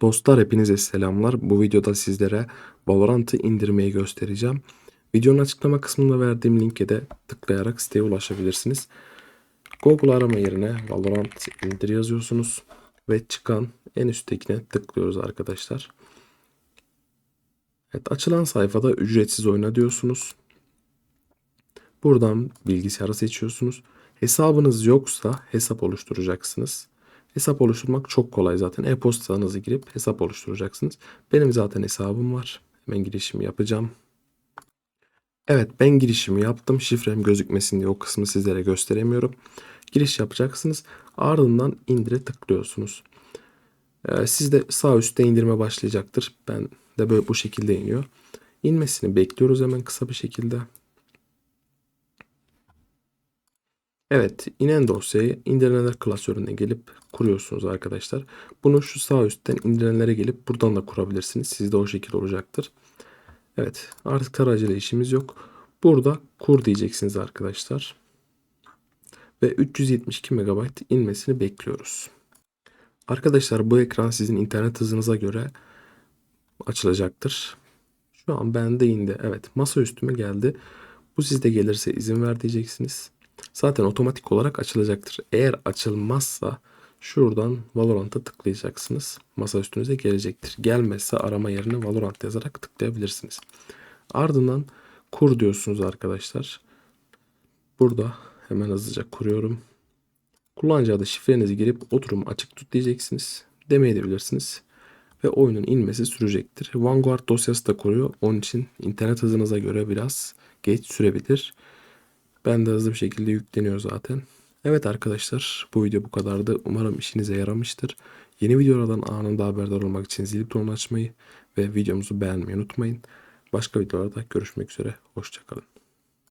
Dostlar hepinize selamlar. Bu videoda sizlere Valorant'ı indirmeyi göstereceğim. Videonun açıklama kısmında verdiğim linke de tıklayarak siteye ulaşabilirsiniz. Google arama yerine Valorant indir yazıyorsunuz ve çıkan en üsttekine tıklıyoruz arkadaşlar. Evet, açılan sayfada ücretsiz oyna diyorsunuz. Buradan bilgisayarı seçiyorsunuz. Hesabınız yoksa hesap oluşturacaksınız. Hesap oluşturmak çok kolay zaten. E-postanızı girip hesap oluşturacaksınız. Benim zaten hesabım var. Hemen girişimi yapacağım. Evet ben girişimi yaptım. Şifrem gözükmesin diye o kısmı sizlere gösteremiyorum. Giriş yapacaksınız. Ardından indire tıklıyorsunuz. Ee, sizde sağ üstte indirme başlayacaktır. Ben de böyle bu şekilde iniyor. İnmesini bekliyoruz hemen kısa bir şekilde. Evet, inen dosyayı indirenler klasörüne gelip kuruyorsunuz arkadaşlar. Bunu şu sağ üstten indirenlere gelip buradan da kurabilirsiniz. Sizde o şekilde olacaktır. Evet, artık tarayıcıyla işimiz yok. Burada kur diyeceksiniz arkadaşlar. Ve 372 MB inmesini bekliyoruz. Arkadaşlar bu ekran sizin internet hızınıza göre açılacaktır. Şu an bende indi. Evet, masa üstüme geldi. Bu sizde gelirse izin ver diyeceksiniz zaten otomatik olarak açılacaktır. Eğer açılmazsa şuradan Valorant'a tıklayacaksınız. Masa üstünüze gelecektir. Gelmezse arama yerine Valorant yazarak tıklayabilirsiniz. Ardından kur diyorsunuz arkadaşlar. Burada hemen hızlıca kuruyorum. Kullanıcı adı şifrenizi girip oturum açık tut diyeceksiniz. Demeyebilirsiniz. Ve oyunun inmesi sürecektir. Vanguard dosyası da kuruyor. Onun için internet hızınıza göre biraz geç sürebilir. Ben de hızlı bir şekilde yükleniyor zaten. Evet arkadaşlar bu video bu kadardı. Umarım işinize yaramıştır. Yeni videolardan anında haberdar olmak için zil butonunu açmayı ve videomuzu beğenmeyi unutmayın. Başka videolarda görüşmek üzere. Hoşçakalın.